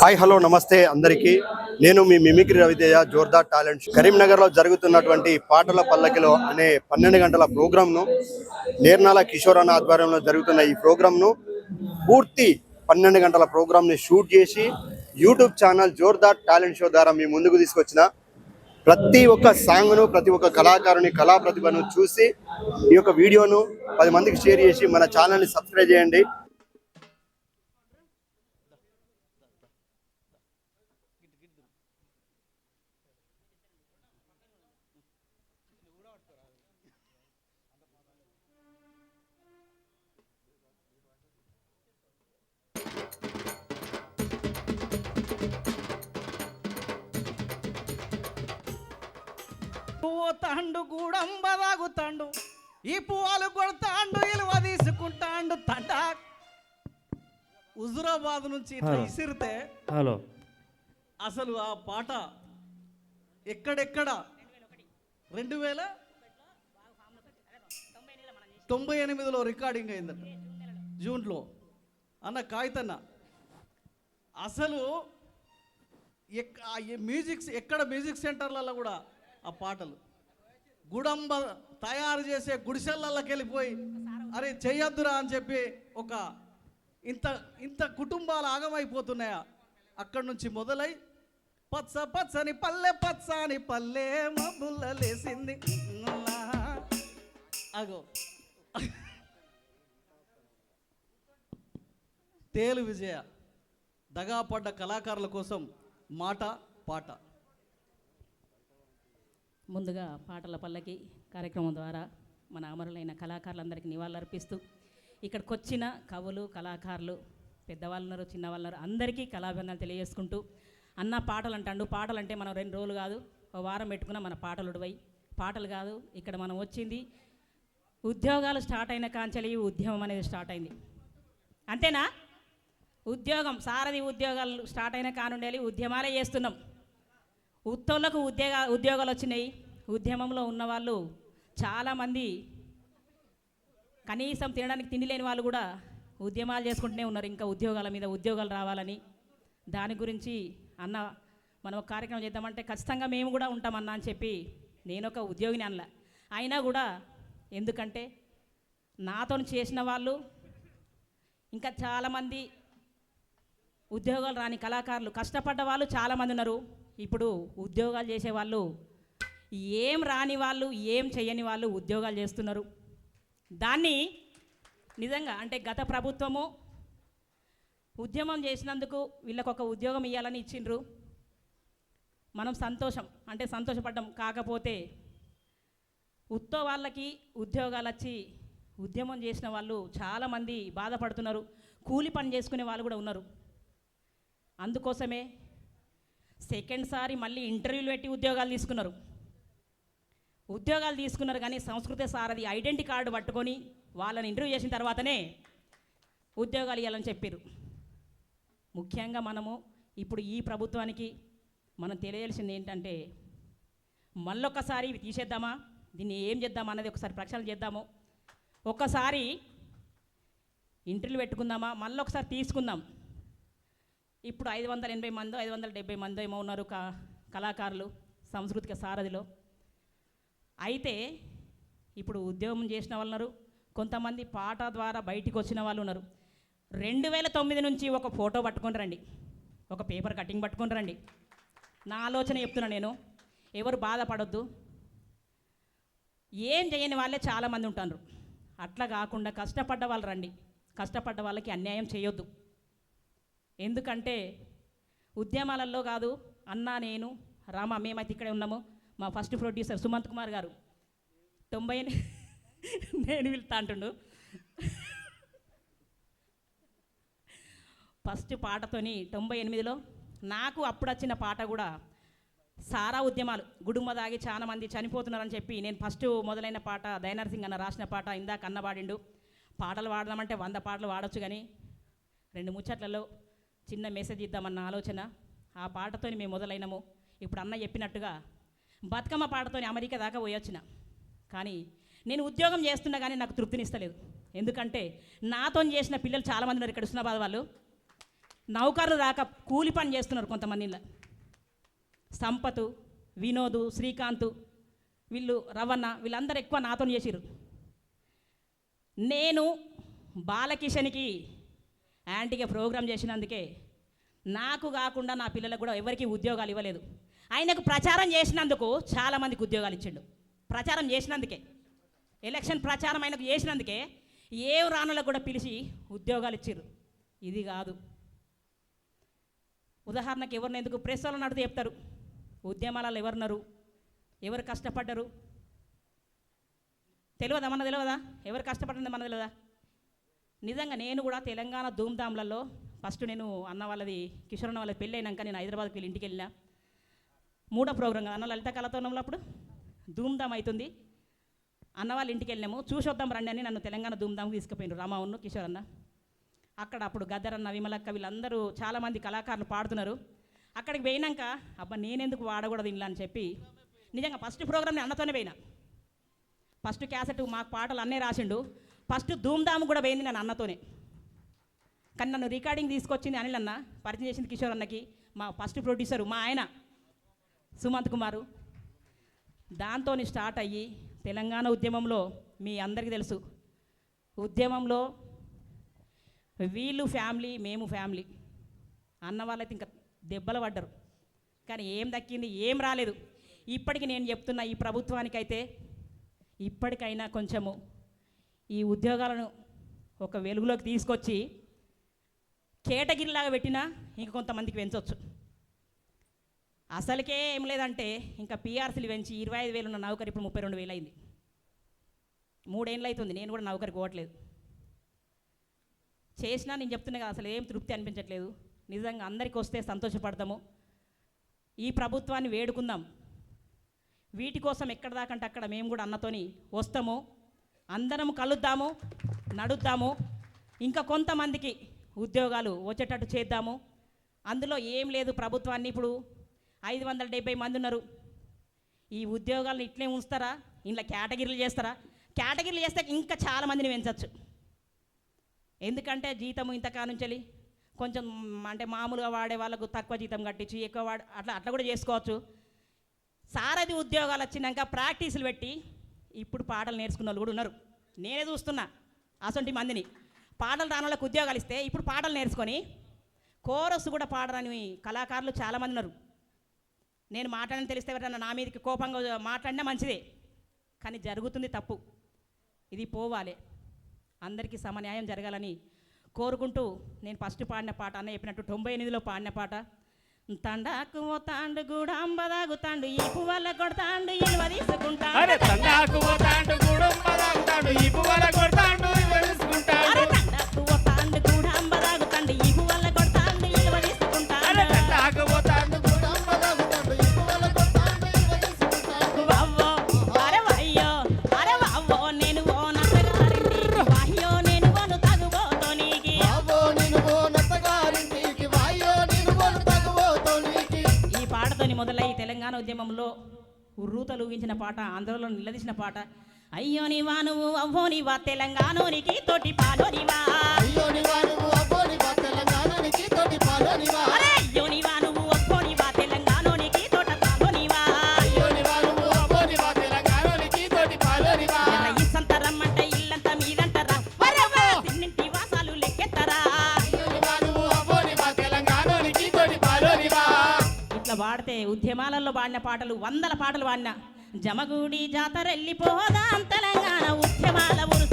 Hi hello నమస్తే అందరికీ. నేను మీ మిమిక్రీ రవితేజ జోర్దార్ టాలెంట్ కరీంనగర్లో జరుగుతున్నటువంటి పాటల పల్లకిలో అనే పన్నెండు గంటల ప్రోగ్రాంను నేర్నాల కిషోర్ అన్న ఆధ్వర్యంలో జరుగుతున్న ఈ ప్రోగ్రాంను పూర్తి పన్నెండు గంటల ప్రోగ్రాంని షూట్ చేసి YouTube channel Jordar talent show ద్వారా మీ ముందుకు తీసుకొచ్చిన ప్రతి ఒక్క సాంగ్ను ప్రతి ఒక్క కళాకారుని కళా ప్రతిభను చూసి ఈ యొక్క వీడియోను పది మందికి షేర్ చేసి మన ఛానల్ని సబ్స్క్రైబ్ చేయండి. పోతాండు గూడంబ తాగుతాండు ఈ పువ్వులు కొడతాండు ఇలువ తీసుకుంటాండు తండ. హుజురాబాద్ నుంచి. ఇసిరితే హలో. అసలు ఆ పాట ఎక్కడెక్కడ? రెండు వేల తొంభై ఎనిమిదిలో రికార్డింగ్ అయిందట జూన్లో. అన్న కాగితన్న అసలు ఎక్- మ్యూజిక్ ఎక్కడ మ్యూజిక్ సెంటర్లలో కూడా ఆ పాటలు. గుడంబ తయారు చేసే గుడిసెళ్ళకి వెళ్ళిపోయి అరే చెయ్యొద్దురా అని చెప్పి ఒక ఇంత ఇంత కుటుంబాలు ఆగమైపోతున్నాయా? అక్కడి నుంచి మొదలై పచ్చ పచ్చని పల్లె పచ్చని పల్లె మబ్బుల్ల లేసింది అగో. తేలు విజయ దగాపడ్డ కళాకారుల కోసం మాట పాట. ముందుగా పాటల పల్లకి కార్యక్రమం ద్వారా మన అమరులైన కళాకారులందరికీ నివాళులర్పిస్తూ ఇక్కడికి వచ్చిన కవులు కళాకారులు పెద్దవాళ్ళు చిన్నవాళ్ళున్నారు అందరికీ కళాభిందాలు తెలియజేసుకుంటూ అన్న పాటలు అంటాడు పాటలు అంటే మనం రెండు రోజులు కాదు ఒక వారం పెట్టుకున్న మన పాటలు ఉడివై. పాటలు కాదు ఇక్కడ మనం వచ్చింది ఉద్యోగాలు స్టార్ట్ అయిన కాంచెలి ఉద్యమం అనేది స్టార్ట్ అయింది. అంతేనా? ఉద్యోగం సారథి ఉద్యోగాలు స్టార్ట్ అయిన కానుండేది ఉద్యమాలే చేస్తున్నాం. ఉత్తోళ్ళకు ఉద్యోగ ఉద్యోగాలు వచ్చినాయి. ఉద్యమంలో ఉన్నవాళ్ళు చాలామంది కనీసం తినడానికి తిండి లేని వాళ్ళు కూడా ఉద్యమాలు చేసుకుంటూనే ఉన్నారు. ఇంకా ఉద్యోగాల మీద ఉద్యోగాలు రావాలని. దాని గురించి అన్న మనం ఒక కార్యక్రమం చేద్దామంటే ఖచ్చితంగా మేము కూడా ఉంటామన్నా అని చెప్పి నేను ఒక ఉద్యోగిని అనలే. అయినా కూడా ఎందుకంటే నాతో చేసిన వాళ్ళు ఇంకా చాలామంది ఉద్యోగాలు రాని కళాకారులు. కష్టపడ్డ వాళ్ళు చాలామంది ఉన్నారు. ఇప్పుడు ఉద్యోగాలు చేసే వాళ్ళు ఏం రాని వాళ్ళు ఏం చేయని వాళ్ళు ఉద్యోగాలు చేస్తున్నారు. దాన్ని నిజంగా అంటే గత ప్రభుత్వము ఉద్యమం చేసినందుకు వీళ్ళకు ఒక ఉద్యోగం ఇవ్వాలని ఇచ్చిండ్రు. మనం సంతోషం అంటే సంతోషపడ్డం కాకపోతే ఉత్తో వాళ్ళకి ఉద్యోగాలు వచ్చి ఉద్యమం చేసిన వాళ్ళు చాలామంది బాధపడుతున్నారు. కూలి పని చేసుకునే వాళ్ళు కూడా ఉన్నారు. అందుకోసమే సెకండ్ సారి మళ్ళీ ఇంటర్వ్యూలు పెట్టి ఉద్యోగాలు తీసుకున్నారు. ఉద్యోగాలు తీసుకున్నారు కానీ సంస్కృత సారథి ఐడెంటిటీ కార్డు పట్టుకొని వాళ్ళని ఇంటర్వ్యూ చేసిన తర్వాతనే ఉద్యోగాలు ఇవ్వాలని చెప్పారు ముఖ్యంగా మనము ఇప్పుడు ఈ ప్రభుత్వానికి మనం తెలియాల్సింది ఏంటంటే మళ్ళొక్కసారి ఇవి తీసేద్దామా? దీన్ని ఏం చేద్దామా అన్నది ఒకసారి ప్రక్షాళన చేద్దాము. ఒక్కసారి ఇంటర్వ్యూ పెట్టుకుందామా? మళ్ళీ ఒకసారి తీసుకుందాం. ఇప్పుడు ఐదు వందల ఎనభై మంది ఐదు వందల డెబ్బై మంది ఏమో ఉన్నారు క కళాకారులు సాంస్కృతిక సారథిలో. అయితే ఇప్పుడు ఉద్యోగం చేసిన వాళ్ళు ఉన్నారు కొంతమంది పాట ద్వారా బయటికి వచ్చిన వాళ్ళు ఉన్నారు. రెండు వేల తొమ్మిది నుంచి ఒక ఫోటో పట్టుకొని రండి. ఒక పేపర్ కటింగ్ పట్టుకొని రండి. నా ఆలోచన చెప్తున్నా నేను. ఎవరు బాధపడొద్దు. ఏం చేయని వాళ్ళే చాలామంది ఉంటారు. అట్లా కాకుండా కష్టపడ్డ వాళ్ళు రండి. కష్టపడ్డ వాళ్ళకి అన్యాయం చేయొద్దు. ఎందుకంటే ఉద్యమాలలో కాదు అన్న నేను రామ మేమైతే ఇక్కడే ఉన్నాము. మా ఫస్ట్ ప్రొడ్యూసర్ సుమంత్ కుమార్ గారు. తొంభై నేను వెళ్తా అంటుండు. ఫస్ట్ పాటతోని తొంభై ఎనిమిదిలో నాకు అప్పుడు వచ్చిన పాట కూడా సారా ఉద్యమాలు. గుడుమ దాగి చాలా మంది చనిపోతున్నారని చెప్పి నేను ఫస్ట్ మొదలైన పాట దయనర్ సింగ్ అన్న రాసిన పాట ఇందాక అన్న పాడిండు. పాటలు పాడదామంటే వంద పాటలు వాడొచ్చు కానీ రెండు ముచ్చట్లలో చిన్న మెసేజ్ ఇద్దామన్న ఆలోచన. ఆ పాటతోని మేము మొదలైనము. ఇప్పుడు అన్న చెప్పినట్టుగా బతుకమ్మ పాటతోని అమెరికా దాకా పోయొచ్చిన. కానీ నేను ఉద్యోగం చేస్తున్నా కానీ నాకు తృప్తినిస్తలేదు. ఎందుకంటే నాతో చేసిన పిల్లలు చాలామంది ఉన్నారు ఇక్కడ హుస్నాబాద్ వాళ్ళు. నౌకర్లు రాక కూలి పని చేస్తున్నారు కొంతమంది సంపతు వినోదు శ్రీకాంత్ వీళ్ళు రవణ వీళ్ళందరూ ఎక్కువ నాతో చేసిరు నేను బాలకిషన్కి యాంటీగా ప్రోగ్రాం చేసినందుకే నాకు కాకుండా నా పిల్లలకు కూడా ఎవరికి ఉద్యోగాలు ఇవ్వలేదు. ఆయనకు ప్రచారం చేసినందుకు చాలామందికి ఉద్యోగాలు ఇచ్చిండు. ప్రచారం చేసినందుకే ఎలక్షన్ ప్రచారం ఆయనకు చేసినందుకే ఏ రానులకు కూడా పిలిచి ఉద్యోగాలు ఇచ్చారు ఇది కాదు. ఉదాహరణకి ఎవరిని ఎందుకు ప్రెస్ వాళ్ళు నడితే చెప్తారు. ఉద్యమాలలో ఎవరున్నారు? ఎవరు కష్టపడ్డరు? తెలియదా? మన తెలియదా? ఎవరు కష్టపడింది మన తెలియదా? నిజంగా నేను కూడా తెలంగాణ ధూమ్ధామ్లలో ఫస్ట్ నేను అన్న వాళ్ళది కిషోర్ అన్న వాళ్ళది పెళ్ళి అయినాక నేను హైదరాబాద్కి వెళ్ళి ఇంటికి వెళ్ళినా. మూడో ప్రోగ్రాం కదా అన్న లలిత కళతోనంలో అప్పుడు? ధూమ్ధామ్ అవుతుంది అన్న వాళ్ళ ఇంటికి వెళ్ళాము చూసొద్దాం రండి అని నన్ను తెలంగాణ ధూమ్ధామ్కి తీసుకుపోయినారు. రామావును కిషోర్ అన్న. అక్కడ అప్పుడు గద్దరన్న విమలక్క వీళ్ళందరూ చాలామంది కళాకారులు పాడుతున్నారు. అక్కడికి పోయినాక అబ్బా నేనెందుకు వాడకూడదు ఇంట్లో అని చెప్పి నిజంగా ఫస్ట్ ప్రోగ్రామ్ అన్నతోనే పోయినా. ఫస్ట్ క్యాసెట్ మాకు పాటలు అన్నీ రాసిండు. ఫస్ట్ ధూమ్ధామ్ కూడా పోయింది నేను అన్నతోనే. కానీ నన్ను రికార్డింగ్ తీసుకొచ్చింది అనిల్ అన్న పరిచయం చేసింది కిషోర్ అన్నకి మా ఫస్ట్ ప్రొడ్యూసరు మా ఆయన సుమంత్ కుమారు. దాంతో స్టార్ట్ అయ్యి తెలంగాణ ఉద్యమంలో మీ అందరికీ తెలుసు. ఉద్యమంలో వీళ్ళు ఫ్యామిలీ మేము ఫ్యామిలీ. అన్న వాళ్ళైతే ఇంకా దెబ్బలు పడ్డరు. కానీ ఏం దక్కింది ఏం రాలేదు. ఇప్పటికి నేను చెప్తున్నా ఈ ప్రభుత్వానికైతే ఇప్పటికైనా కొంచెము ఈ ఉద్యోగాలను ఒక వెలుగులోకి తీసుకొచ్చి కేటగిరిలాగా పెట్టినా ఇంక కొంతమందికి పెంచవచ్చు అసలుకే ఏం లేదంటే ఇంకా పీఆర్సీలు పెంచి ఇరవై ఐదు వేలు ఉన్న నౌకరి ఇప్పుడు ముప్పై రెండు వేలు అయింది మూడేళ్ళు అవుతుంది నేను కూడా నౌకరికి పోవట్లేదు. చేసినా నేను చెప్తున్నా కదా అసలు ఏం తృప్తి అనిపించట్లేదు. నిజంగా అందరికి వస్తే సంతోషపడతాము. ఈ ప్రభుత్వాన్ని వేడుకుందాం. వీటి కోసం ఎక్కడ దాకంటే అక్కడ మేము కూడా అన్నతోని వస్తాము. అందరం కలుద్దాము నడుద్దాము. ఇంకా కొంతమందికి ఉద్యోగాలు వచ్చేటట్టు చేద్దాము. అందులో ఏం లేదు ప్రభుత్వాన్ని ఇప్పుడు. ఐదు వందల డెబ్బై మంది ఉన్నారు. ఈ ఉద్యోగాలను ఇట్లే ఉంచుతారా? ఇంట్లో కేటగిరీలు చేస్తారా? కేటగిరీలు చేస్తే ఇంకా చాలా మందిని పెంచవచ్చు ఎందుకంటే జీతము ఇంత నుంచి కొంచెం అంటే మామూలుగా వాడే వాళ్ళకు తక్కువ జీతం కట్టించి ఎక్కువ వాడ అట్లా అట్లా కూడా చేసుకోవచ్చు. సారథి ఉద్యోగాలు వచ్చినాక ప్రాక్టీసులు పెట్టి ఇప్పుడు పాటలు నేర్చుకున్న వాళ్ళు కూడా ఉన్నారు. నేనే చూస్తున్నా అసొంటి మందిని. పాటలు రాని వాళ్ళకి ఉద్యోగాలు ఇస్తే ఇప్పుడు పాటలు నేర్చుకొని కోరస్ కూడా పాడరని కళాకారులు చాలామంది ఉన్నారు. నేను మాట్లాడని తెలిస్తే ఎవరైనా నా మీదకి కోపంగా మాట్లాడినా మంచిదే కానీ జరుగుతుంది తప్పు. ఇది పోవాలి. అందరికీ సమన్యాయం జరగాలని కోరుకుంటూ నేను ఫస్ట్ పాడిన పాట అన్న చెప్పినట్టు తొంభై ఎనిమిదిలో పాడిన పాట తండాకు ఓ తాండు కూడా అంబదాగుతాండు ఈ పువ్వల కొడతాండు ఇలువ అరే తీసుకుంటాడు తండాకు పోతాండు గుడుంబ తాగుతాడు ఈ పువ్వుల కొడతాండు తెలుసుకుంటాడు అరే తండాకు ఓ ఉద్యమంలో ఉర్రూతలు ఊగించిన పాట ఆంధ్రలో నిలదీసిన పాట. అయ్యో నీవా నువ్వు అవ్వో నీవా తెలంగాణోనికి తోటి పాలోనివా అరే అయ్యో నీవా నువ్వు అవ్వో ఉద్యమాలలో పాడిన పాటలు వందల పాటలు పాడిన జమగూడి జాతర వెళ్ళిపోదాం తెలంగాణ ఉద్యమాల ఊరు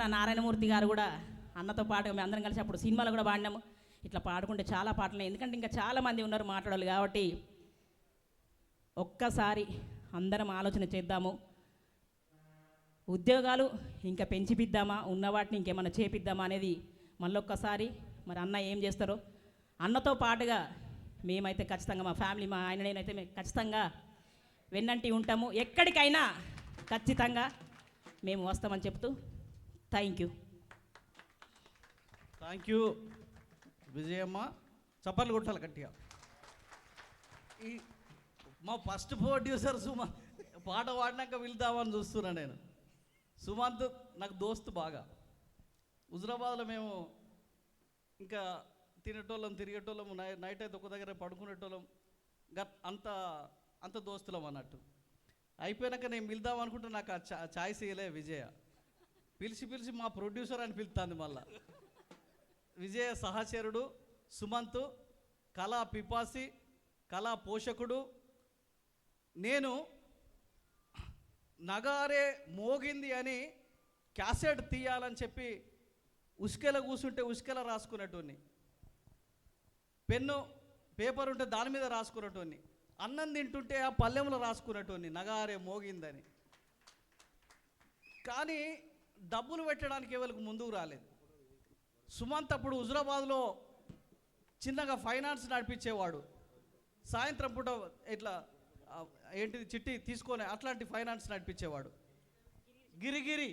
పాట నారాయణమూర్తి గారు కూడా అన్నతో పాటు మేము అందరం కలిసి అప్పుడు సినిమాలు కూడా పాడినాము. ఇట్లా పాడుకుంటే చాలా పాటలు ఎందుకంటే ఇంకా చాలామంది ఉన్నారు మాట్లాడాలి కాబట్టి ఒక్కసారి అందరం ఆలోచన చేద్దాము. ఉద్యోగాలు ఇంకా పెంచిపిద్దామా? ఉన్న వాటిని ఇంకేమైనా చేపిద్దామా అనేది మళ్ళొక్కసారి మరి అన్న ఏం చేస్తారో అన్నతో పాటుగా మేమైతే ఖచ్చితంగా మా ఫ్యామిలీ మా ఆయన నేనైతే మేము ఖచ్చితంగా వెన్నంటి ఉంటాము. ఎక్కడికైనా ఖచ్చితంగా మేము వస్తామని చెప్తూ thank you thank you Vijayamma. చప్పట్లు కొట్టాలి గట్టిగా. ఈ మా ఫస్ట్ ప్రొడ్యూసర్ సుమంత్ పాట పాడినాక వెళ్దామని చూస్తున్నా నేను. సుమంత్ నాకు దోస్తు బాగా. హుజరాబాద్లో మేము ఇంకా తినేటోళ్ళం తిరిగేటోళ్ళం నై నైట్ అయితే ఒక దగ్గర పడుకునేటోళ్ళం. గట్ అంత అంత దోస్తులం అన్నట్టు. అయిపోయాక నేను పిలుద్దాం అనుకుంటే నాకు ఆ చా ఛాయిస్ ఇయ్యలే విజయ. పిలిచి పిలిచి మా ప్రొడ్యూసర్ అని పిలుతుంది మళ్ళా. విజయ సహచరుడు సుమంత్ కళా పిపాసి కళా పోషకుడు. నేను నగారే మోగింది అని క్యాసెట్ తీయాలని చెప్పి ఉసుకెల కూసుంటే ఉసుకెల రాసుకునేటోని పెన్ను పేపర్ ఉంటే దాని మీద రాసుకునేటోని అన్నం తింటుంటే ఆ పల్లెంలో రాసుకునేటోని నగారే మోగిందని. కానీ డబ్బులు పెట్టడానికి ఎవరికి ముందుకు రాలేదు. సుమంత్ అప్పుడు హుజురాబాద్లో చిన్నగా ఫైనాన్స్ నడిపించేవాడు. సాయంత్రం పూట ఇట్లా ఏంటిది చిట్టి తీసుకొని అట్లాంటి ఫైనాన్స్ నడిపించేవాడు. గిరిగిరి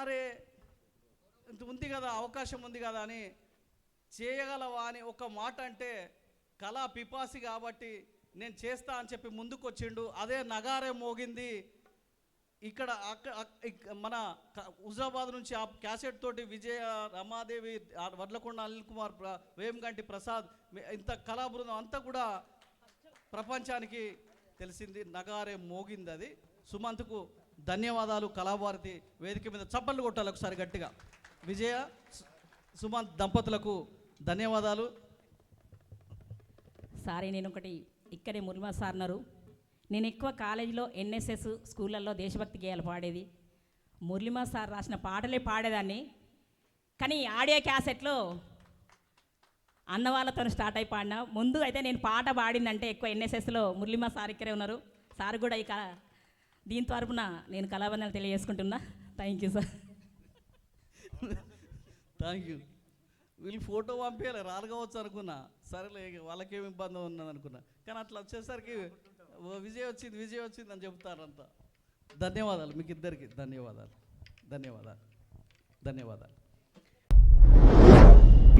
అరే ఇంత ఉంది కదా అవకాశం ఉంది కదా అని చేయగలవా అని ఒక మాట అంటే కళా పిపాసి కాబట్టి నేను చేస్తా అని చెప్పి ముందుకు వచ్చిండు అదే నగారే మోగింది. ఇక్కడ మన హుజరాబాద్ నుంచి ఆ క్యాసెట్ తోటి విజయ రమాదేవి వడ్లకొండ అనిల్ కుమార్ వేమగంటి ప్రసాద్ ఇంత కళా బృందం అంతా కూడా ప్రపంచానికి తెలిసింది. నగారే మోగింది అది సుమంత్కు ధన్యవాదాలు కళాభారతి వేదిక మీద చప్పట్లు కొట్టాలి ఒకసారి గట్టిగా. విజయ సుమంత్ దంపతులకు ధన్యవాదాలు. సారీ నేను ఒకటి ఇక్కడే మురిమా సార్ అన్నారు. నేను ఎక్కువ కాలేజీలో ఎన్ఎస్ఎస్ స్కూళ్ళల్లో దేశభక్తి గేయాలు పాడేది. మురళిమా సార్ రాసిన పాటలే పాడేదాన్ని. కానీ ఆడియో క్యాసెట్లో అన్న వాళ్ళతో స్టార్ట్ అయి పాడినా. ముందు అయితే నేను పాట పాడిందంటే ఎక్కువ ఎన్ఎస్ఎస్లో మురళిమా సార్ ఇక్కడే ఉన్నారు. సార్ కూడా ఇక దీని తరపున నేను కళాబంధాలు తెలియజేసుకుంటున్నా. Thank you sir thank you వీళ్ళు ఫోటో పంపించాలి రారు కావచ్చు అనుకున్నా. సరేలే ఇక వాళ్ళకేం ఇబ్బంది ఉన్నది అనుకున్నా. కానీ అట్లా వచ్చేసరికి విజయ్ వచ్చింది విజయ్ వచ్చింది అని చెప్తారంతా ధన్యవాదాలు మీకు ఇద్దరికి ధన్యవాదాలు ధన్యవాదాలు ధన్యవాదాలు.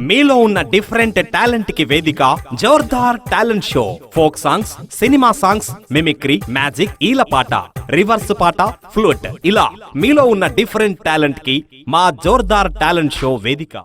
మీలో ఉన్న డిఫరెంట్ టాలెంట్కి వేదిక Jordar talent show folk songs cinema songs mimicry magic ఈల పాట రివర్స్ పాట ఫ్లూట్. ఇలా మీలో ఉన్న డిఫరెంట్ టాలెంట్కి మా జోర్దార్ టాలెంట్ షో వేదిక.